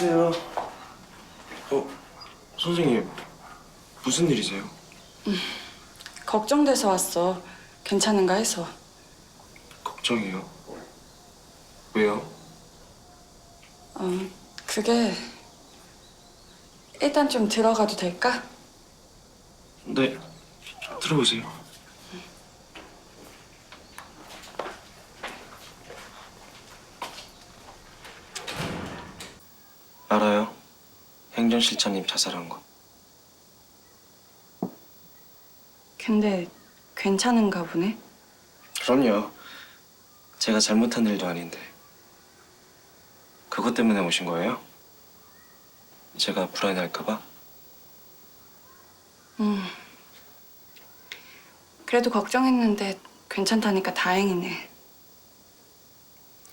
안녕하세요. 어, 선생님 무슨 일이세요? 걱정돼서 왔어. 괜찮은가 해서. 걱정이요. 왜요? 어, 그게 일단 좀 들어가도 될까? 네, 들어오세요. 알아요. 행정실장님 자살한 거. 근데 괜찮은가 보네. 그럼요. 제가 잘못한 일도 아닌데. 그것 때문에 오신 거예요? 제가 불안해할까 봐? 음. 그래도 걱정했는데 괜찮다니까 다행이네.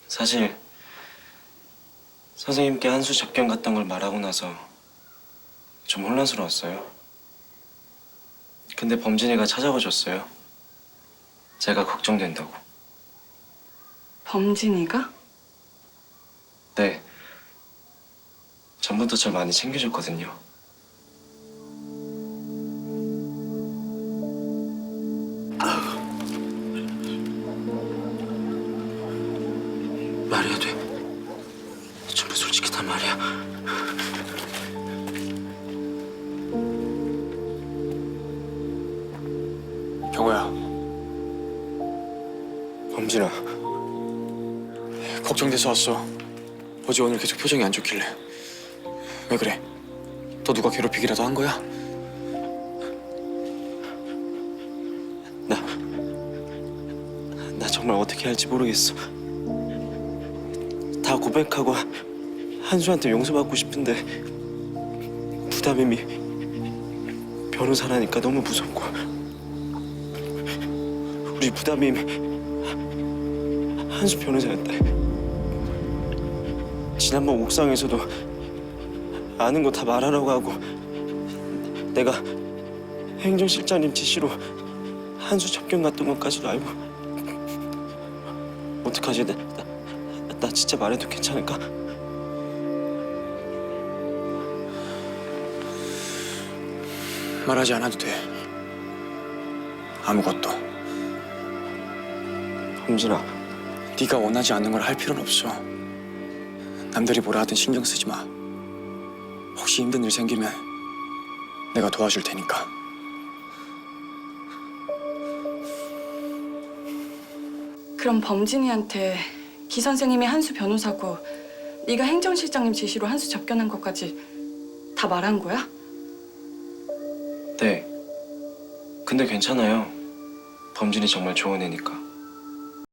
사실 선생님께 한수 접견 갔던 걸 말하고 나서 좀 혼란스러웠어요. 근데 범진이가 찾아와 줬어요. 제가 걱정된다고. 범진이가? 네. 전부터 절 많이 챙겨줬거든요. 말해야 돼. 경호야, 범진아, 걱정돼서 왔어. 어제 오늘 계속 표정이 안 좋길래. 왜 그래? 또 누가 괴롭히기라도 한 거야? 나, 나 정말 어떻게 할지 모르겠어. 다 고백하고 한수한테 용서받고 싶은데 부담임이 변호사라니까 너무 무섭고 우리 부담임 한수 변호사였대. 지난번 옥상에서도 아는 거 다 말하라고 하고 내가 행정실장님 지시로 한수 접견 갔던 것까지도 알고 어떡하지? 나, 나, 나 진짜 말해도 괜찮을까? 말하지 않아도 돼. 아무것도. 범진아 네가 원하지 않는 걸 할 필요는 없어. 남들이 뭐라 하든 신경 쓰지 마. 혹시 힘든 일 생기면 내가 도와줄 테니까. 그럼 범진이한테 기 선생님이 한수 변호사고 네가 행정실장님 지시로 한수 접견한 것까지 다 말한 거야? 네. 근데 괜찮아요. 범진이 정말 좋은 애니까